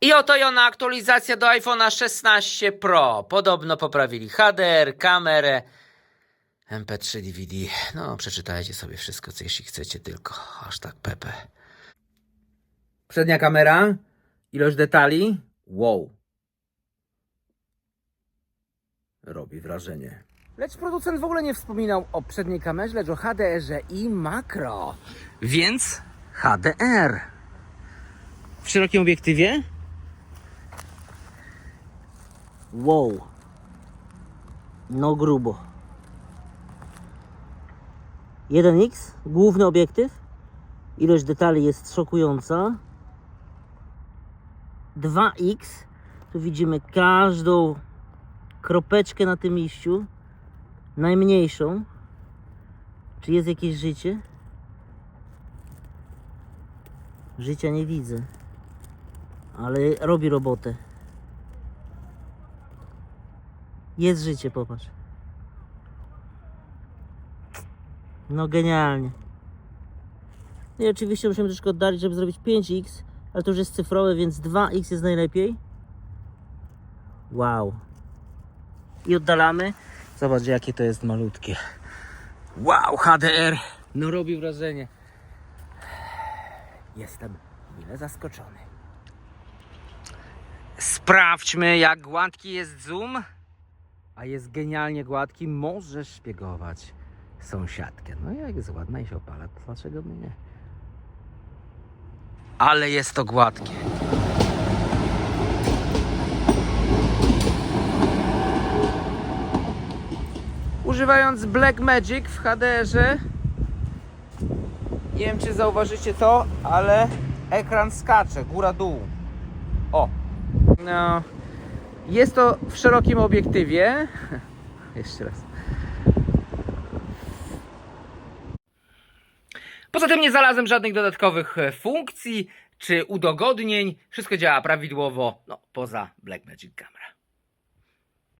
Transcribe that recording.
I oto i ona aktualizacja do iPhone'a 16 Pro. Podobno poprawili HDR, kamerę, MP3 DVD. No, przeczytajcie sobie wszystko, co jeśli chcecie, tylko aż tak pepe. Przednia kamera, ilość detali, wow. Robi wrażenie. Lecz producent w ogóle nie wspominał o przedniej kamerze, lecz o HDR-ze i makro. Więc HDR. W szerokim obiektywie Wow. No grubo. 1x, główny obiektyw. Ilość detali jest szokująca. 2x, tu widzimy każdą kropeczkę na tym liściu. Najmniejszą. Czy jest jakieś życie? Życia nie widzę. Ale robi robotę. Jest życie, popatrz. No genialnie. No I oczywiście musimy troszkę oddalić, żeby zrobić 5x, ale to już jest cyfrowe, więc 2x jest najlepiej. Wow. I oddalamy. Zobacz, jakie to jest malutkie. Wow, HDR. No robi wrażenie. Jestem mile zaskoczony. Sprawdźmy, jak gładki jest zoom. A jest genialnie gładki, możesz szpiegować sąsiadkę. No jak jest ładna i się opala, to dlaczego by nie? Ale jest to gładkie. Używając Blackmagic w HDR-ze nie wiem czy zauważycie to, ale ekran skacze góra-dół. O! No, jest to w szerokim obiektywie. Jeszcze raz. Poza tym nie znalazłem żadnych dodatkowych e, funkcji czy udogodnień. Wszystko działa prawidłowo, no poza Blackmagic Camera.